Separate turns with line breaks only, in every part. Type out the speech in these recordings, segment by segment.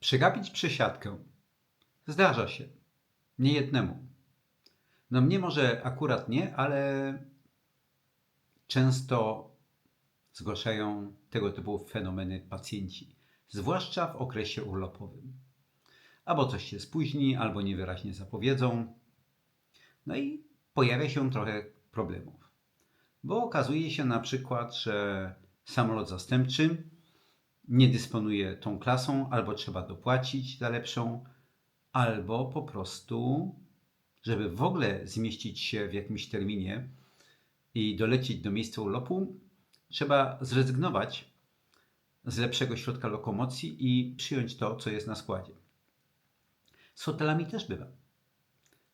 Przegapić przesiadkę. Zdarza się. Niejednemu. No mnie może akurat nie, ale często zgłaszają tego typu fenomeny pacjenci, zwłaszcza w okresie urlopowym. Albo coś się spóźni, albo niewyraźnie zapowiedzą. No i pojawia się trochę problemów. Bo okazuje się na przykład, że samolot zastępczy nie dysponuje tą klasą, albo trzeba dopłacić za lepszą, albo po prostu, żeby w ogóle zmieścić się w jakimś terminie i dolecieć do miejsca urlopu, trzeba zrezygnować z lepszego środka lokomocji i przyjąć to, co jest na składzie. Z hotelami też bywa.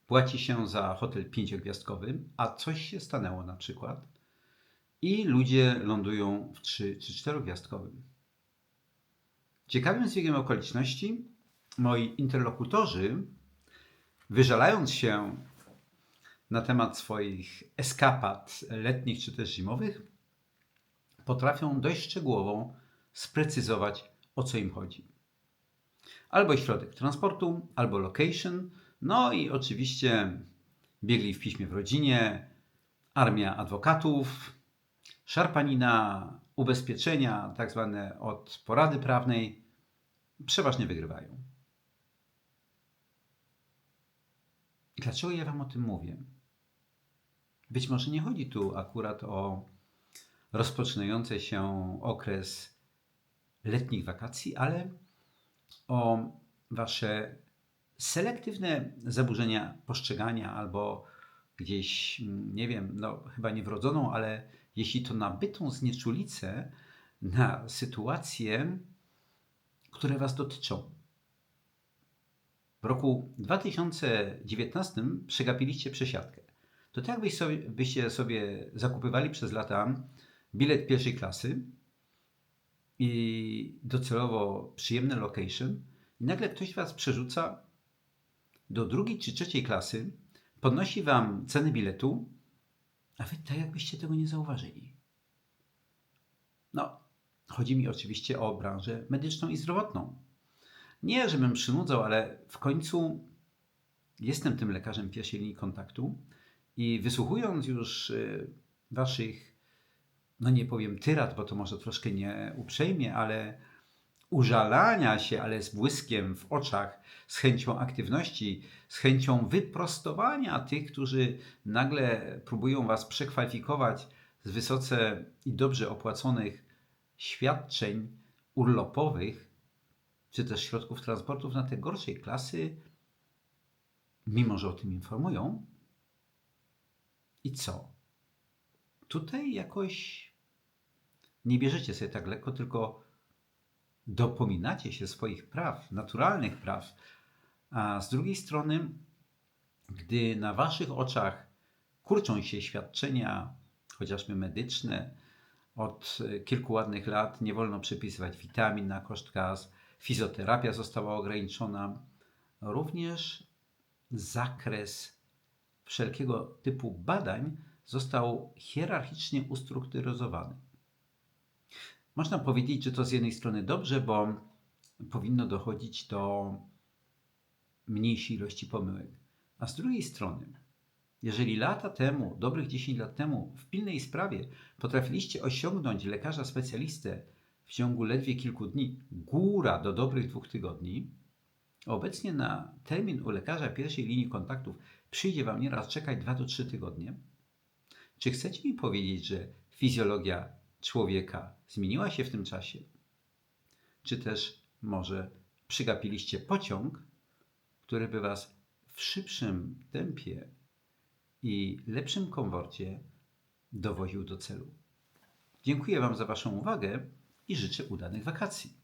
Płaci się za hotel pięciogwiazdkowy, a coś się stanęło na przykład i ludzie lądują w trzy czy czterogwiazdkowym. Ciekawym zbiegiem okoliczności moi interlokutorzy, wyżalając się na temat swoich eskapad letnich czy też zimowych, potrafią dość szczegółowo sprecyzować, o co im chodzi. Albo środek transportu, albo location, no i oczywiście biegli w piśmie w rodzinie, armia adwokatów, szarpanina, ubezpieczenia, tak zwane od porady prawnej, przeważnie wygrywają. Dlaczego ja Wam o tym mówię? Być może nie chodzi tu akurat o rozpoczynający się okres letnich wakacji, ale o Wasze selektywne zaburzenia postrzegania albo gdzieś, nie wiem, no chyba nie wrodzoną, ale jeśli to nabytą znieczulicę na sytuacje, które Was dotyczą. W roku 2019 przegapiliście przesiadkę. To tak jakbyś sobie, byście sobie zakupywali przez lata bilet pierwszej klasy i docelowo przyjemny location i nagle ktoś Was przerzuca do drugiej czy trzeciej klasy, podnosi Wam cenę biletu, a Wy tak jakbyście tego nie zauważyli. Chodzi mi oczywiście o branżę medyczną i zdrowotną. Nie, żebym przynudzał, ale w końcu jestem tym lekarzem pierwszej linii kontaktu i wysłuchując już y, Waszych, no nie powiem tyrat, bo to może troszkę nie uprzejmie, ale użalania się, ale z błyskiem w oczach, z chęcią aktywności, z chęcią wyprostowania tych, którzy nagle próbują Was przekwalifikować z wysoce i dobrze opłaconych świadczeń urlopowych, czy też środków transportów na te gorszej klasy, mimo że o tym informują. I co? Tutaj jakoś nie bierzecie sobie tak lekko, tylko dopominacie się swoich praw, naturalnych praw, a z drugiej strony, gdy na waszych oczach kurczą się świadczenia, chociażby medyczne, od kilku ładnych lat nie wolno przepisywać witamin na koszt kas, fizjoterapia została ograniczona, również zakres wszelkiego typu badań został hierarchicznie ustrukturyzowany. Można powiedzieć, że to z jednej strony dobrze, bo powinno dochodzić do mniejszej ilości pomyłek. A z drugiej strony, jeżeli lata temu, dobrych 10 lat temu, w pilnej sprawie potrafiliście osiągnąć lekarza specjalistę w ciągu ledwie kilku dni, góra do dobrych dwóch tygodni, obecnie na termin u lekarza pierwszej linii kontaktów przyjdzie Wam nieraz czekać 2 do 3 tygodnie. Czy chcecie mi powiedzieć, że fizjologia człowieka zmieniła się w tym czasie? Czy też może przygapiliście pociąg, który by Was w szybszym tempie i lepszym komforcie dowoził do celu? Dziękuję Wam za Waszą uwagę i życzę udanych wakacji.